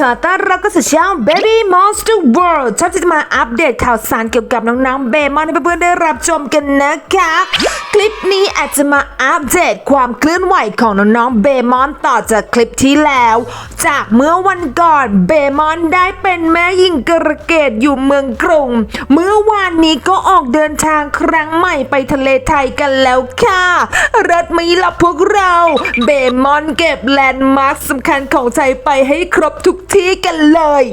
ขอต้อนรับเข้าสู่ช่อง Baby Monster World ชอบที่จะมาอัปเดตข่าวสารเกี่ยวกับน้องๆเบมอนให้เพื่อนๆได้รับชมกันนะคะ คลิปนี้อาจจะมาอัปเดตความเคลื่อนไหวของน้องๆเบมอนต่อจากคลิปที่แล้ว จากเมื่อวันก่อนเบมอนได้เป็นแม่หญิงกระเกตอยู่เมืองกรุง เมื่อวานนี้ก็ออกเดินทางครั้งใหม่ไปทะเลไทยกันแล้วค่ะริดไหมีล่ะพวกเรา เบมอนเก็บแลนด์มาร์คสำคัญของไทยไปให้ครบทุกที่กันเลย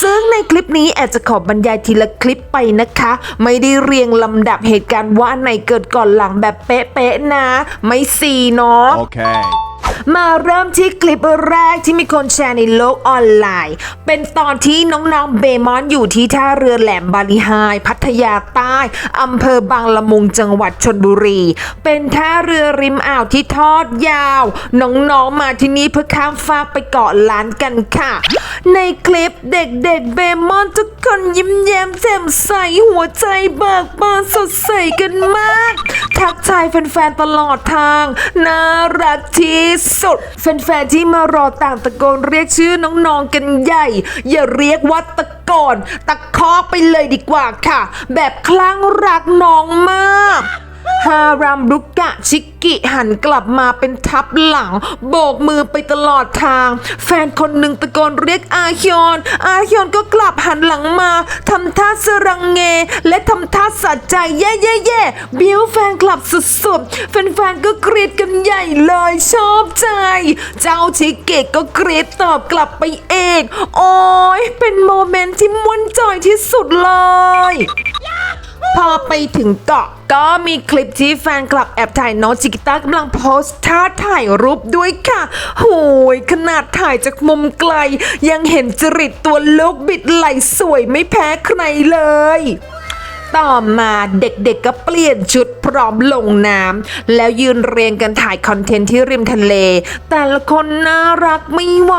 ซึ่งในคลิปนี้แอดจะขอบรรยายทีละคลิปไปนะคะ ไม่ได้เรียงลำดับเหตุการณ์ว่าอันไหนเกิดก่อนหลังแบบเป๊ะๆนะ ไม่สีเนาะ Okay. มาเริ่มที่คลิปแรกที่มีคนแชร์ในโลกออนไลน์ เป็นตอนที่น้องๆเบมอนอยู่ที่ท่าเรือแหลมบาลีไฮพัทยาใต้อำเภอบางละมุงจังหวัดชนบุรี เป็นท่าเรือริมอ่าวที่ทอดยาว น้องๆมาที่นี่เพื่อข้ามฟากไปเกาะล้านกันค่ะ ในคลิปเด็กๆเบมอนทุกคนยิ้มแย้มแจ่มใสหัวใจเบิกบานสดใสกันมาก ทักายแฟนๆตลอดทาง น่ารักที่สุด แฟนๆที่มารอต่างตะโกนเรียกชื่อน้องๆกันใหญ่ อย่าเรียกว่าตะโกนตะคอกไปเลยดีกว่าค่ะ แบบคลั่งรักน้องมาก ฮารัมรุกะชิกิหันกลับมาเป็นทับหลัง โบกมือไปตลอดทาง แฟนคนหนึ่งตะโกนเรียกอาฮยอน อาฮยอนก็กลับหันหลังมาทำท่าสรังเง และทำท่าสะใจแย่แย่แย่บิวแฟนกลับสุดๆ แฟนๆก็กรีดกันใหญ่เลยชอบใจ เจ้าชิเกะก็กรีดตอบกลับไปเอง โอ้ยเป็นโมเมนต์ที่ม่วนจอยที่สุดเลย พอไปถึงเกาะก็มีคลิปที่แฟนคลับแอบถ่ายน้องจิกิต้ากำลังโพสต์ท่าถ่ายรูปด้วยค่ะโหยขนาดถ่ายจากมุมไกล ยังเห็นจริตตัวลูกบิดไหลสวยไม่แพ้ใครเลย ต่อมาเด็กๆก็เปลี่ยนชุดพร้อมลงน้ำแล้วยืนเรียงกันถ่ายคอนเทนต์ที่ริมทะเล แต่ละคนน่ารักไม่ไหว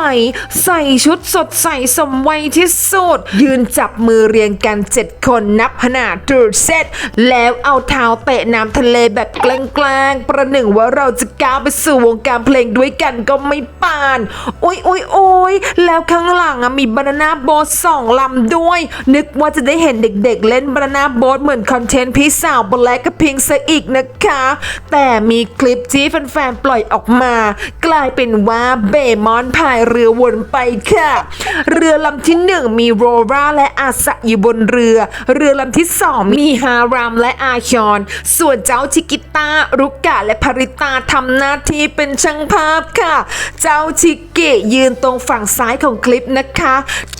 ใส่ชุดสดใสสมวัยที่สุด ยืนจับมือเรียงกันเจ็ดคนนับขนาดตูดเซตแล้วเอาเท้าเตะน้ำทะเลแบบกล้งๆ ประหนึ่งว่าเราจะก้าวไปสู่วงการเพลงด้วยกันก็ไม่ปานโอ้ยโอ้ยโอ้ยแล้วข้างหลังมีบานาน่าโบ๊ทสองลำด้วย นึกว่าจะได้เห็นเด็กๆ เล่นบานาน่าโบ๊ทเหมือนคอนเทนต์พี่สาวบล็กกับพิงซะอีกนะคะ แต่มีคลิปที่แฟนๆ ปล่อยออกมา กลายเป็นว่าเบมอนพายเรือวนไปค่ะ เรือลำที่หนึ่งมีโรราและอาสะอยู่บนเรือ เรือลำที่สองมีฮารามและอาชอน ส่วนเจ้าชิกิต้ารุกะและภริตาทำหน้าที่เป็นช่างภาพค่ะ เจ้าชิเกะยืนตรงฝั่งซ้ายของคลิปนะคะ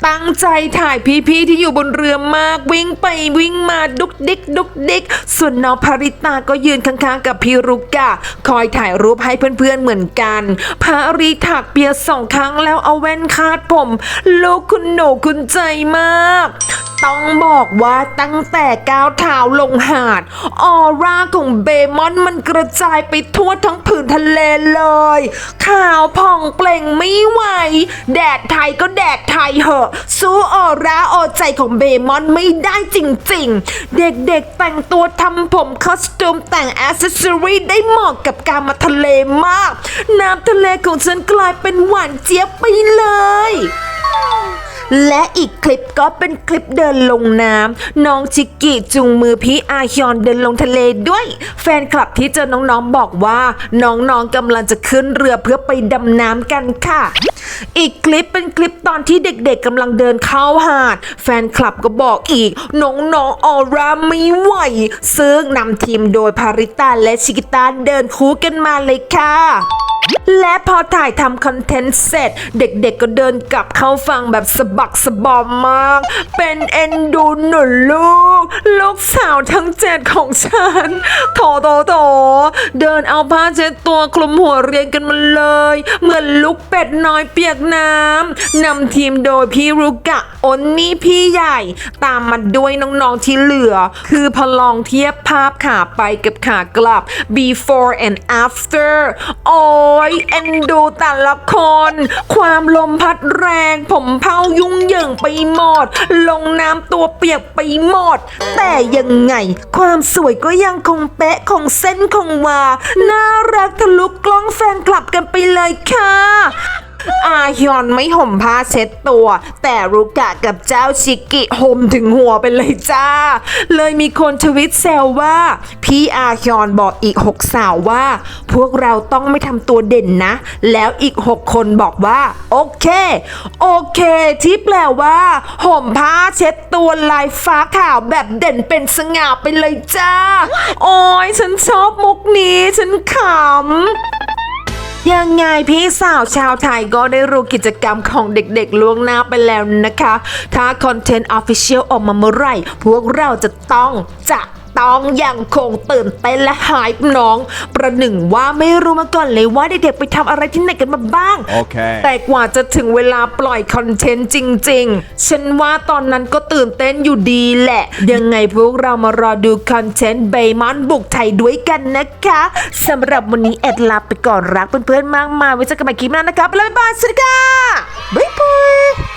ตั้งใจถ่ายพี่ๆที่อยู่บนเรือมากวิ่งไปวิ่งมาดุกดิกดุกดิกส่วนน้องภริตาก็ยืนข้างๆ กับพี่รุกะคอยถ่ายรูปให้เพื่อนๆเหมือนกันภาริถักเปียสองครั้งแล้วเอาแว่นคาดผม ลูกคุณหนูคุณใจมาก ต้องบอกว่าตั้งแต่ก้าวเท้าลงหาด ออร่าของเบมอนมันกระจายไปทั่วทั้งผืนทะเลเลย ขาวผ่องเปล่งไม่ไหว แดดไทยก็แดดไทยเหอะ สู้ออร่าออใจของเบมอนไม่ได้จริงๆ เด็กๆแต่งตัวทำผมคอสตูมแต่งอ c เซสซอรี่ได้เหมาะกับการมาทะเลมาก น้ำทะเลของฉันกลายเป็นหวานเจี๊ยบไปเลย และอีกคลิปก็เป็นคลิปเดินลงน้ำน้องชิกกี้จุงมือพี่อาฮยอนเดินลงทะเลด้วย แฟนคลับที่เจอน้องๆบอกว่า น้องๆกำลังจะขึ้นเรือเพื่อไปดำน้ำกันค่ะ อีกคลิปเป็นคลิปตอนที่เด็กๆกำลังเดินเข้าหาด แฟนคลับก็บอกอีก น้องๆออร่าไม่ไหว ซึ่งนำทีมโดยพาริตาและชิกิตาเดินคู่กันมาเลยค่ะ และพอถ่ายทำคอนเทนต์เสร็จ เด็กๆก็เดินกลับเข้าฟังแบบสะบักสะบอมมาก เป็นเอ็นดูหนุลูก ลูกสาวทั้งเจ็ดของฉันโถโถโถเดินเอาผ้าเช็ดตัวคลุมหัวเรียงกันมาเลย เหมือนลูกเป็ดน้อยเปียกน้ำนำทีมโดยพี่รุกะอนนี่พี่ใหญ่ ตามมาด้วยน้องๆที่เหลือ คือพลองเทียบภาพขาไปกับขากลับ before and after โอ้ยเอ็นดูแต่ละคน ความลมพัดแรง ผมเผายุ่งเหยิงไปหมด ลงน้ำตัวเปียกไปหมด แต่ยังไง ความสวยก็ยังคงเป๊ะคงเส้นคงวา น่ารักทะลุกล้องแฟนคลับกันไปเลยค่ะ อาฮยอนไม่ห่มผ้าเช็ดตัว แต่รุกะกับเจ้าชิกิห่มถึงหัวไปเลยจ้า เลยมีคนทวิตแซวว่า พี่อาฮยอนบอกอีกหกสาวว่า พวกเราต้องไม่ทำตัวเด่นนะ แล้วอีกหกคนบอกว่า โอเค โอเค ที่แปลว่า ห่มผ้าเช็ดตัวลายฟ้าขาวแบบเด่นเป็นสง่าไปเลยจ้า โอ้ยฉันชอบมุกนี้ฉันขำ ยังไงพี่สาวชาวไทยก็ได้รู้กิจกรรมของเด็กๆล่วงหน้าไปแล้วนะคะ ถ้าคอนเทนต์ออฟฟิเชียลออกมาเมื่อไหร่ พวกเราจะต้องจะ ต้องยังคงตื่นเต้นและหายน้อง ประหนึ่งว่าไม่รู้มาก่อนเลยว่าเด็กๆไปทำอะไรที่ไหนกันมาบ้างโอเคแต่กว่าจะถึงเวลาปล่อยคอนเทนต์จริง ๆ ฉันว่าตอนนั้นก็ตื่นเต้นอยู่ดีแหละ ยังไงพวกเรามารอดูคอนเทนต์เบย์มอนบุกไทยด้วยกันนะคะสำหรับวันนี้แอดลาไปก่อนรักเพื่อนๆมากมายไว้เจอกันใหม่คลิปหน้านะครับแล้วบ๊ายบายสวัสดีค่ะบ๊ายบาย